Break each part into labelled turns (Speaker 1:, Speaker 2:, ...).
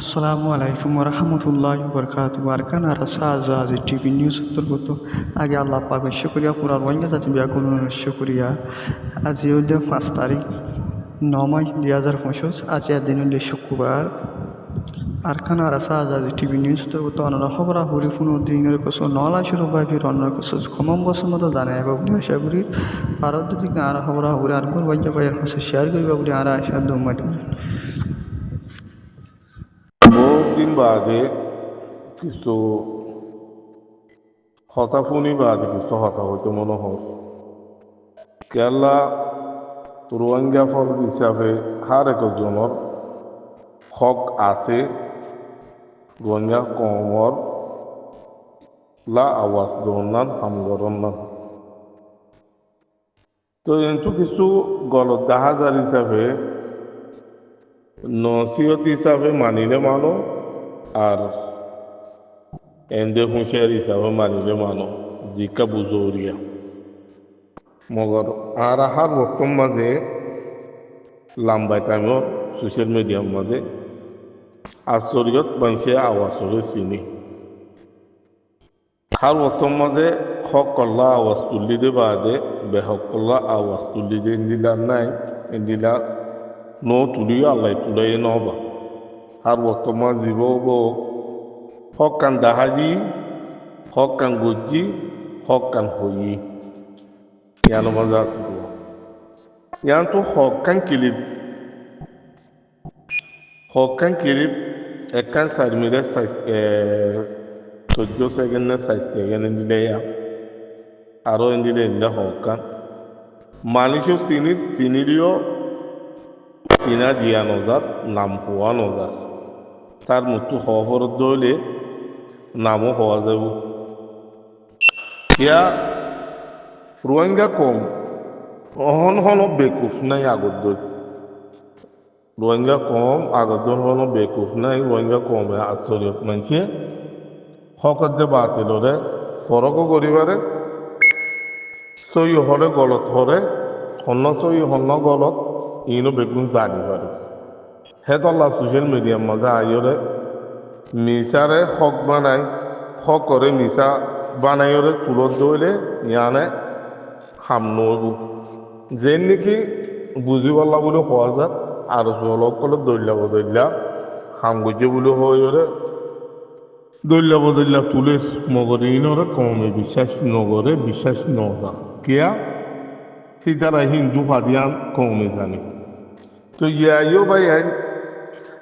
Speaker 1: আসসালামু আলাইকুম রহমতুল্লাহ বরকাত আরকান আর সাজা টিভি নিউজ অন্তর্গত। আগে আল্লাহ পাক শুক্রিয়া পুরা রোহিঙ্গা জাতি ব্যাকুল শুক্রিয়া। আজি হইল পাঁচ তারিখ ন মাই দুই হাজার পঁচিশ। আজি দিন হইল শুক্রবার। আরকান আর আজি টিভি নিউজ অন্তর্গত। অনারা খবর হুরি ফোন দিনের কস নলা শুরু বাকি রন্নার কস কমম বছর মতো জানাই বলে আশা করি। ভারত দিকে আর খবর হুরি আর কোন বাক্য পাইয়ার কাছে শেয়ার করিবা বলে আর আশা দমাই
Speaker 2: বহুদিন বাদে কিছু হতাফুনি বাদে কিছু হতা হইতে মনে হয়। কেরালা রোহিঙ্গা ফল হিসাবে হার একজনের হক আছে রোহিঙ্গা কমর লা আওয়াজ দৌনান হামগরনান তো কিন্তু কিছু গলত দাহাজার হিসাবে, নসিহত হিসাবে মানিলে মানো আর এন্দে হুঁশিয়ার হিসাবে মানিলে মানো জিকা বুজৌরিয়া মগর আর আহার বর্তম মাঝে লাম্বাই টাইমর সোশ্যাল মিডিয়ার মাঝে আশ্চর্যত মানুষে আওয়াজ হলে চিনি হার বর্তম মাঝে হক কল্লা আওয়াজ তুলি দে বাদে বেহক কল্লা আওয়াজ তুলি দে ইন্দিলা নাই ইন্দিলা tuliyo Allah tulay no ba. har waktu mazi bobo. Hokkan dahaji hokkan guji, hokkan hoyi. Yano maza su duwa yanto hokkan kilib hokkan kilib e kan sarmire sais e to jose ganna sais e ganan dileya aro ndile nda hokkan malisho sinir sinirio চিনা জিয়া নজার, নাম হওয়া নজার তার মৃত্যু হওয়া পর দলে নামও হওয়া যাব। ইয়া রোহিঙ্গা কম। অহন হন বেকুফ নাই আগত দল রোহিঙ্গা কম, আগত হন বেকুফ নাই রোহিঙ্গা কমে আশ্চর্য মানছে হকত যে বাতিলরে ফরকও করিবারে সই হরে গলত হরে হন্য সই হন্য গলত ইনো বেগুন জানি পারে হেতল্লা সোশ্যাল মিডিয়ার মাঝে আইরে মিসারে হক বানাই হক করে মিসা বানাইরে তুলত দইলে ইয়ানে হাম নবু যে নাকি বুঝি পারলা বলে হওয়া যাক আর অলপ কলে দৈল্যা বদল্যা হাম গুজে বলে হইরে দৈল্যা বদল্যা তুলে মগরে ইনরে কমে বিশ্বাস নগরে বিশ্বাস নজা কিয়া সীতারা হিন্দু হাদিয়ান কমে জানে to yayo bayan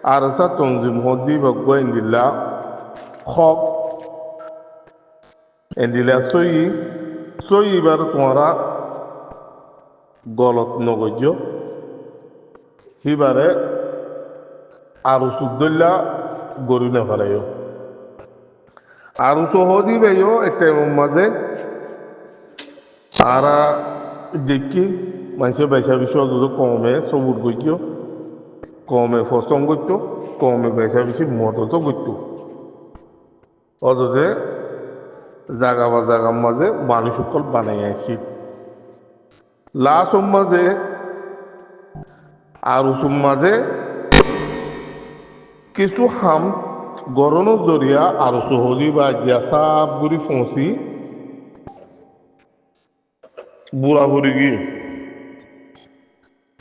Speaker 2: arasa tonzim hodi bagwa indila khok indila soyi soyi bar নগজ্য হিবারে আরও সুদ্দল্লা গরু না ফেলাইও আরও সহদি বেয়ো একটা মাঝে আরা দেখি মানুষের বেচা বিষয় যদি কমে সবুর করছ কমে ফসম করত কমে বেচা বেশি মদত করত অদতে জাগা বা জাগার মাঝে মানুষ সকল বানাই আসি লাস্ট মাঝে আর উসুম মাঝে কিছু হাম গরনের জরিয়া আর সহজি বা জিয়াসাব গুড়ি ফসি। বুড়া ভরি গিয়ে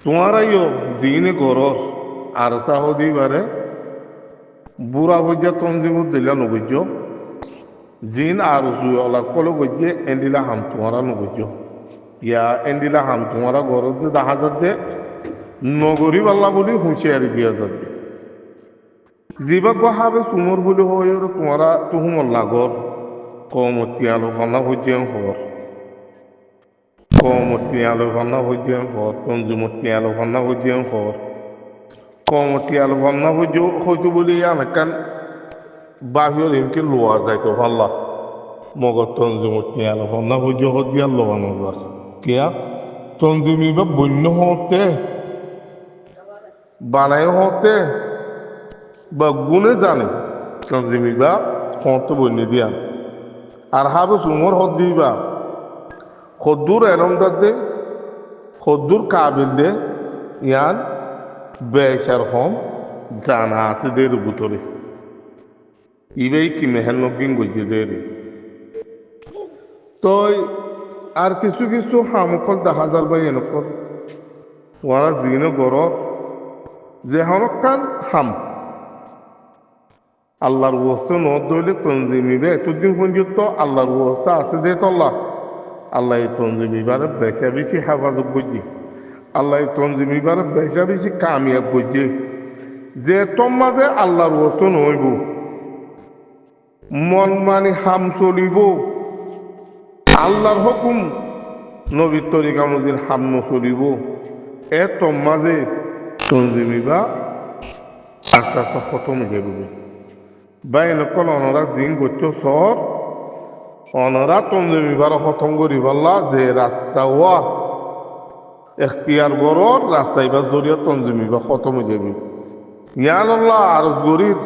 Speaker 2: তোমারাইও জিনে গরর। আর সাহদি বারে, বুড়া বজ্জা তঞ্জিব দিলা নবজ্য। জিন আর অলক কলো বজ্জে এন্দিলা হাম তোমারা নবজ্য। ইয়া এন্দিলা হাম তোমারা গরর দে দেখা যাচ্ছে নগরী পাল্লা বলি হুঁশিয়ারি দিয়া যাচ্ছে জিবা গহাবে সুমর বলি হয় তোমারা তুহুমর লাগর কমতি আলো ভাল্লা হজ্জে হর কমতি আলো ভান্না হজ্জে হর কঞ্জুমতি আলো ভান্না হজ্জে হর কমতি আলো ভান্না হজ্জ হয়তো বলি আমেকান বাহির এমকে লোয়া যাইতো ভাল্লা মগর তঞ্জুমত নিয়ে আলো ভান্না বুঝে হত দিয়া লোয়া নজার কিয়া তঞ্জুমি বা বন্য হতে বানাই হতে বা গুণে জানে তঞ্জুমি বা হত বন্য দিয়া আর হাবু সুমর হত দিবা খদ্দুর এলমদার দে, খদ্দুর কাবিল দে, ইয়ান বেশার হম জানা আছে দের ভিতরে ইবেই কি মেহান্নগিন গইছে দের তো আর কিছু কিছু হামকল দেখা যার বাই এনেকল ওরা জিনে গরত যে হনকান হাম। আল্লাহর ওয়াসে নদ দইলে তঞ্জিমিবে এতদিন পর্যন্ত আল্লাহর ওয়াসে আছে দে তল্লা। আল্লাহ এই তঞ্জিমিবারে বেশা বেশি হেফাজত করছি আল্লাহ এই তঞ্জিমিবারে বেশা বেশি কামিয়াব করছে যে তোর মাঝে আল্লাহর ওয়াসে নইব, মন মানে হাম চলিব। আল্লাহর হুকুম নবীর তরিকা নদীর হাম নচলিব। এ তোর মাঝে তঞ্জিমিবা আস্তে আস্তে খতম হয়ে যাবে। বা এনেকল অনরা জিন করতে সর অনরা তঞ্জিমিবার খতম করি পাল্লা যে রাস্তা হওয়া এখতিয়ার গরর রাস্তা এবার জরিয়া তঞ্জিমিবা খতম হয়ে যাবে। ইয়ান আল্লাহ আর গরির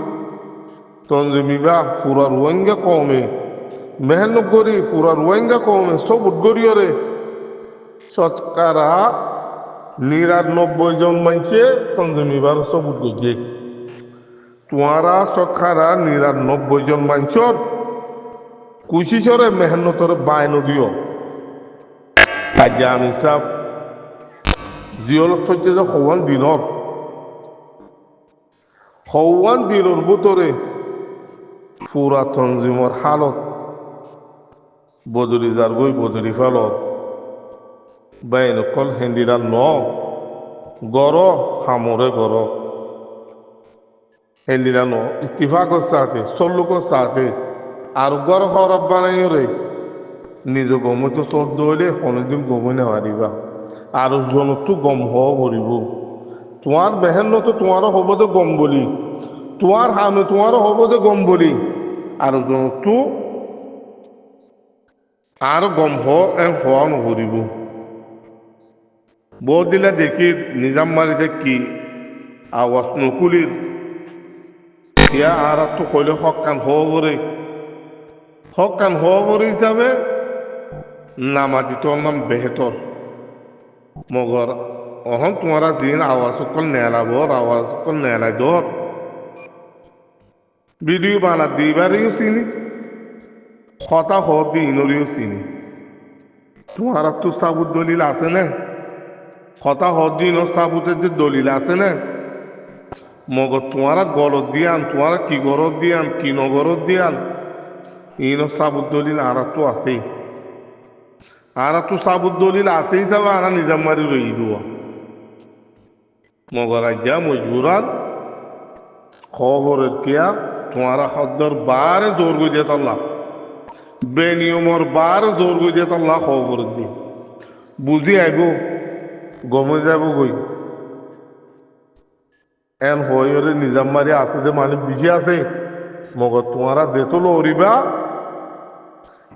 Speaker 2: তঞ্জিমিবা ফুরার ওয়েঙ্গা কমে মেহনত করি, ফুরার ওয়েঙ্গা কমে সব উদ্গরিয়রে শতকারা নিরানব্বই জন মানছে তঞ্জিমিবার সব উদ্গরিয়ে তোমারা শতকারা নিরানব্বই জন মানছর কুশিসরে মেহনতরে বায়ন দিও কাজে আমি সাহ জিয়লত হচ্ছে যে হওয়ান দিনত। হওয়ান দিনের ভিতরে পুরা তঞ্জিমর হালত বদলি যার গই বদলি ফালত বাইন কল হেন্দিরা ন গর খামরে গর হেন্দিরা ন ইতিফাকর সাথে সল্লুকর সাথে আর গর হরব বানাই রে নিজ গমে তো চোদ্দ হইলে কোনোদিন গমে নেওয়ারিবা আর জনতো গম হওয়া করিব তোমার বেহেন তো তোমারও হব দে গম বলি। তোমার হামে তোমারও হব দে গম বলি। আর জনতো আর গম হওয়া নকরিব দিলে দেখি নিজাম মারি দেখি আওয়াজ নকুলির ইয়া আর তো কইলে হক কান হওয়া করে হক কান হওয়া করে হিসাবে নামাজি তোর নাম বেহেতর। মগর অহন তোমারা দিন আওয়াজ কল নেলাবর আওয়াজ কল নেলাই দর। ভিডিও বানা দিবারিও চিনি, কথা হব দিনরিও চিনি। তোমারা তো সাবুত দলিল আছে না? কথা হব দিন সাবুতের যে দলিল আছে না? মগর, তোমারা গলত দিয়ান, তোমারা কি গরত দিয়ান, কি নগরত দিয়ান? ইন সাবুত দলিল আর তো আছেই আর তো সাবুত দলিল আছে হিসাবে আর নিজাম মারি রই দেওয়া মগর আজ্ঞা মজবুরান খবরের কিয়া তোমারা খদ্দর বারে জোর গই দিয়ে তল্লা বেনিয়মর বারে জোর গই দিয়ে তল্লা খবর দি বুঝি আইব গমে যাব গই এন হইরে নিজাম মারি আছে যে মানে বিজি আছে মগর তোমারা যেতো লরিবা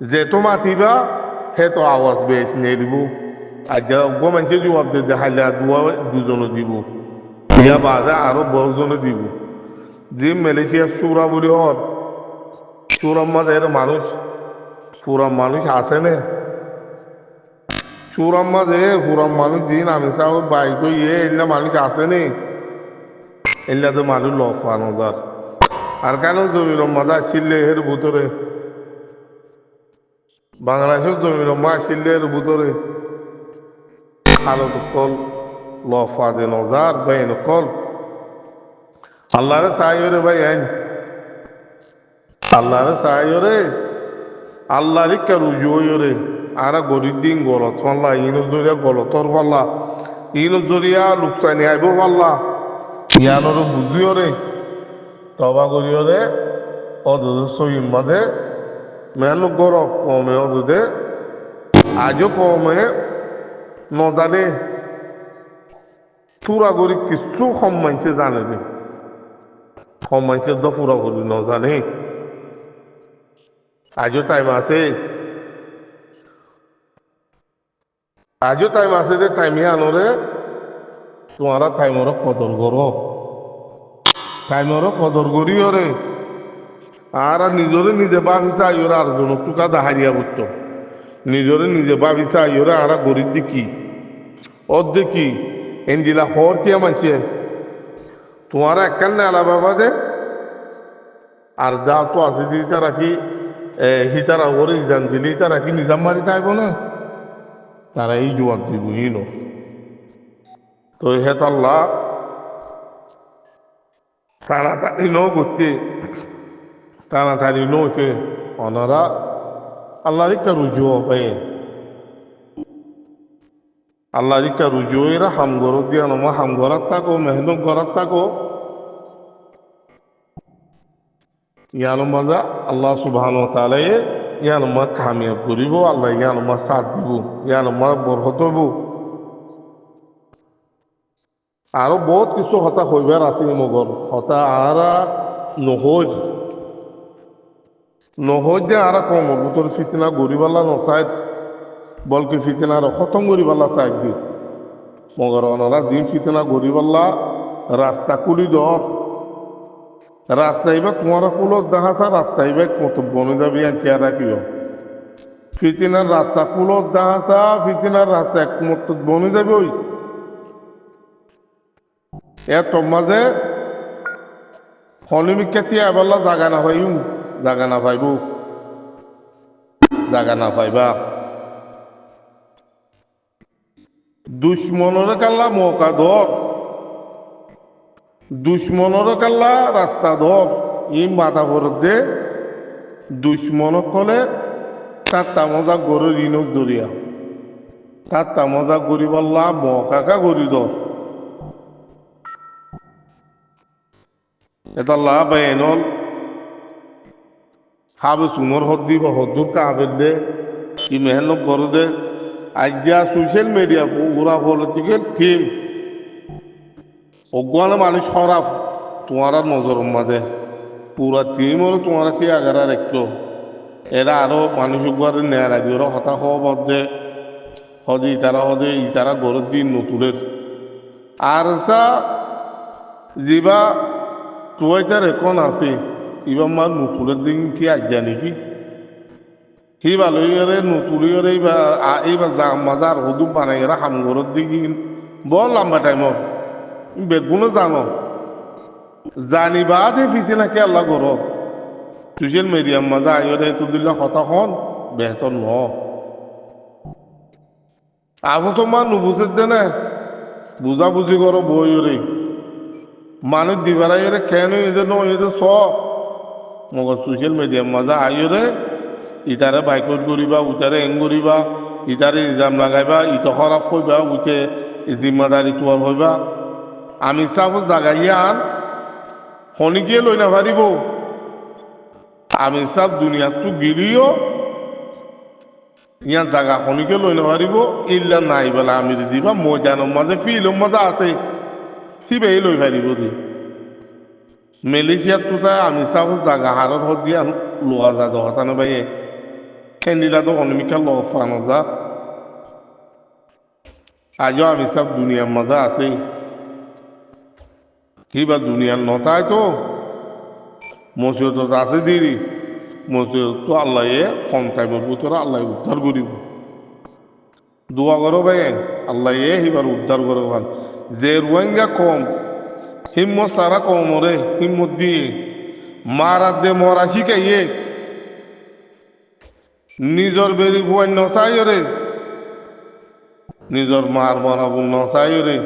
Speaker 2: যেতো মাতিবা হে তো আওয়াজ বেশ নিয়ে দিব আর যা অজ্ঞ মানুষে জবাব দিতে হাইলে দুয়া দুজনে দিব। ইয়া বাদে আরও বহুজনে দিব। যে মালয়েশিয়া সুরা বলি হর সুরার মাঝে মানুষ পুরা মানুষ আছে না। সুরার মাঝে পুরা মানুষ জিন আমি চাও বাইক ইয়ে এগুলা মানুষ আছে নে। এগুলা তো মানুষ লফানো যার আর কেন জমির মাঝে আসলে এর ভিতরে বাংলাদেশের জমির মা আসিলের ভিতরে খালত কল, লফা দে নজার, বাইন কল। আল্লাহরে চাইরে ভাই, আইন। আল্লাহরে চাইরে আল্লাহরে কেরুজোরে আর গরিব দিন গলত ফাল্লা ইনো জরিয়া গলতর ফাল্লা ইনো জরিয়া লুকসানি আইব ফাল্লা ইয়ানোর বুঝিওরে তবা করিওরে অদর সইম মাঝে মেনু গর কমে অদুদে আজও কমে নজানে। পুরা করি কিছু কম মানছে জানে নে। কম মানছে তো পুরা করি নজানে। আজও টাইম আছে। আজও টাইম আছে যে টাইমে আনোরে তোমারা টাইমর কদর করো টাইমর কদর করিও রে। আর নিজরে নিজে ভাবিসা আইওরে আর জনক টুকা দাহারিয়া করতো নিজরে নিজে ভাবিসা আইওরে আর গরিব যে দেখি ওর দেখি এনজিলা হর কে মানছে তোমার একখান নেলা বাবা দে আর যা তো আছে যদি তারা কি হিতারা ওরে ইজান দিলেই তারা কি নিজাম মারি থাকব না? তারা এই জবাব দিব ইন তো আল্লাহ তাড়াতাড়ি ন করতে তাড়াতাড়ি নকে অনারা আল্লাহ রিকা রুজু হবে আল্লাহ রিকা রুজু এরা হাম গরত দিয়া নমা হাম গরাত থাকো মেহনত গরাত থাকো ইয়ানো মাজা আল্লাহ সুবহান তালায়ে ইয়ানো মা কামিয়াব করিব, আল্লাহ ইয়ানো মা সাথ দিব, ইয়ানো মা বরহত হব। আরও বহুত কিছু হতা হইবার আছে মগর, হতা আরা নহজ নহজ আরা কম বুতর ফিতনা গরিবাল্লা নসাইড বলকে ফিতনা আর খতম গরিবাল্লা সাইড দি। মগর অনারা জিম ফিতনা গরিবাল্লা রাস্তা কুলি দর রাস্তা এবার তোমার কুলত দেখাছা রাস্তা এবার কত বনে যাবি আর কে রাখিও ফিতিনার রাস্তা কুলত দেখাছা ফিতিনার রাস্তা এক মত বনে যাবে ওই এ তোমাজে হনিমিকা তিয়া এবারলা জাগা না পাইম জাগা না পাইব। জাগা না পাইবা। দুশ্মনরে কাল্লা মৌকা ধর। দুশ্মনর কাল্লা রাস্তা ধর। ই মাথা ভরত দে দুশ্মন কলে তার তামজা গরুর ইনক জরিয়া তার তামজা গরি বললা মকাকা গরি ধর। এটা লাভ এনল হাবে সুমর হদ দিব হদ্দুর কাবের দে, কি মেহনত করে দে। আজ যা সোশ্যাল মিডিয়া পুরা পলিটিক্যাল টিম অজ্ঞান মানুষ খারাপ তোমার নজর মাঝে পুরা টিম হলো তোমার কি আগারা রাখতো এরা আরও মানুষ একবার নেয় রাখবে ওরা হতাশ হওয়া বদ্ধে হদে ইতারা হদে, ইতারা গরুর দিন নতুনের। আর সা যিবা তুয়াইতার এখন আছে ইবা মার নতুনের দিন কি আজ জানি কি সি করে নতুন করে এইবার যা মাজার হদু বানাই এরা হামগরের দিন বল লম্বা টাইমত বেগুনো জানো। জানিবা দে ফিতে নাকি আল্লাহ গর সোশ্যাল মিডিয়ার মাঝে আইরে তো দিলে কথা হন বেহতর ন। আবু তোমার নুবুঝে দে না বুঝা বুঝি করো বই রে মানুষ দিবারাই কেন এদের ন এদের স মগর সোশ্যাল মিডিয়ার মাঝে আইরে ইটারে বাইকত করিবা উটারে এং করিবা ইটারে ইজাম লাগাইবা, ইট খারাপ কইবা উঠে জিম্মাদারি তোয়ার হইবা। আমি চাব জাগাইয়া আন শনিকিয়ে লৈ নাভাৰিব। আমি চাব দুনিয়াটো গিৰিও, ইয়াত জাগা শনিকে লৈ নাভাৰিব। ইল্লা নাই বেলা আমি যিবা ময়দানৰ মাজে, ফিল্ডৰ মাজে আছে। সিবেই লৈ পাৰিব দি। মেলেছিয়াত তাই আমি চাব জাগা হাৰত হত দিয়া লোৱা যা দহতানো বাইয়ে কেন্দিলাটো অনিমিকা ল ফানো যা। আজিও আমি চাব দুনিয়াৰ মাজে আছেই কিবা দুনিয়ার নতায় তো। মসজিদ আছে দিরি মসজিদ তো আল্লাহ কম টাইমের ভিতরে আল্লাহ উদ্ধার করিব দোয়া করো ভাই আল্লাহ এ এবার উদ্ধার করো যে রোহিঙ্গা কম হিম্মত সারা কম রে হিম্মত দিয়ে। মারাত দে মরা শিখাইয়ে নিজর বেরি ভুয়াই নসাই রে নিজর মার বরাবর নসাই রে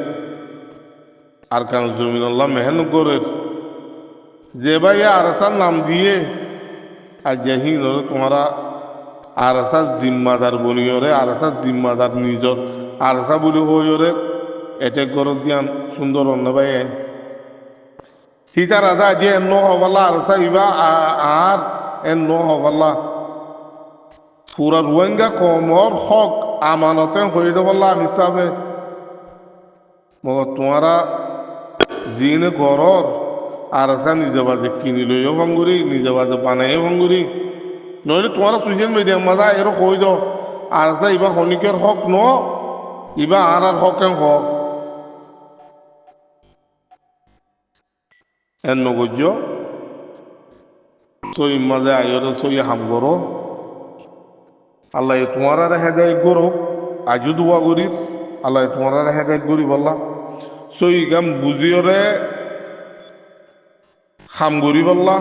Speaker 2: আর কান জমিন আল্লাহ মেহনত করে। যে ভাই আরসার নাম দিয়ে, আর যেহিন তোমরা আরসার জিম্মাদার বনিয়রে, আরসার জিম্মাদার নিজর, আরসা বলি হইরে এটে গরত দিয়ান সুন্দর অন্য ভাই সীতা রাধা যে এন হবাল্লা আরসা ইবা আর এন হবাল্লা পুরা রোহিঙ্গা কমর হক আমানতে হয়ে দেবল্লা আমি সাবে মগর তোমারা জিনে গরর আর আসা নিজে বাজে কিনি লইও ভঙ্গুরি নিজে বাজে বানাইও ভঙ্গুরি নইলে তোমার সোশ্যাল মিডিয়ার মাঝে এর কই দাও আর আছে ইবা হনিকের হক ন ইবা আর আর হকের হক এর নগজ্য সই মাঝে আয়রে সই হাম করো আল্লাহ তোমার আর হেদায়ত করো আজও দোয়া করি। আল্লাহ তোমার আর হেদায়ত করি বললা সই গাম বুঝিয়রে হাম করি বললা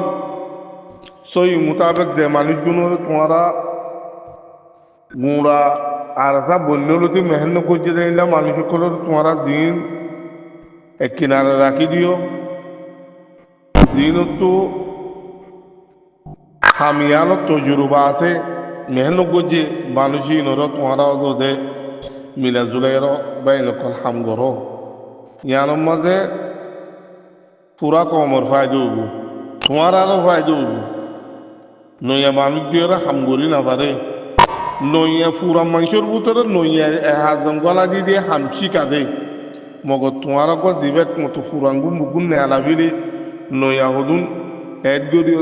Speaker 2: সই মোতাবেক যে মানুষগুলো তোমরা গুঁড়া আর সব বন্যলতি মেহনত করছে দিলাম মানুষ সকলের তোমরা জিন এক কিনারে রাখি দিও। জিনত হামিয়ালত তজুরবা আছে মেহনত করছে মানুষই নর তোমরা দে মিলা জুলাইর বাইনকল হাম করো ইয়ানোর মাঝে পুরা কমর ফায়দা হইব তোমার আরও ফায়দা হইব নইয়া মানুষ দিয়ে হাম করি না পারে নইয়া ফুরা মানুষের ভিতরে নইয়া হাজম গলা দিয়ে দিয়ে হাম শিকা দে মগ তোমার জিবেক মতো ফুরাঙ্গু মুগুন নেলা ফিরি নইয়া হদুন এড গরি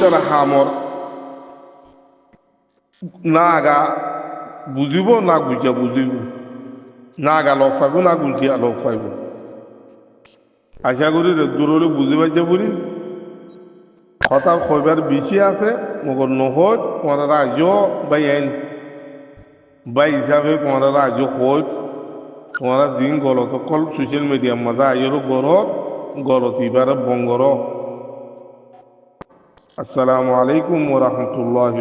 Speaker 2: তারা হামর না আগা বুঝিব, না বুঝিয়া বুঝিব না আগা লগ ফাইব না গুলচিয়া লগ ফাইব আশা করি দূরলে বুঝি পাইছে বলি কথা কইবার বেশি আছে, মগর নহত তোমার রাজ্য বাই আইন বাই হিসাবে তোমার রাজ্য কইত তোমার জিন গলত কল সোশ্যাল মিডিয়ার মাঝে আইয়েরও গরত। গরত এবারে বঙ্গর আসসালামু আলাইকুম ওরহমতুল্লাহ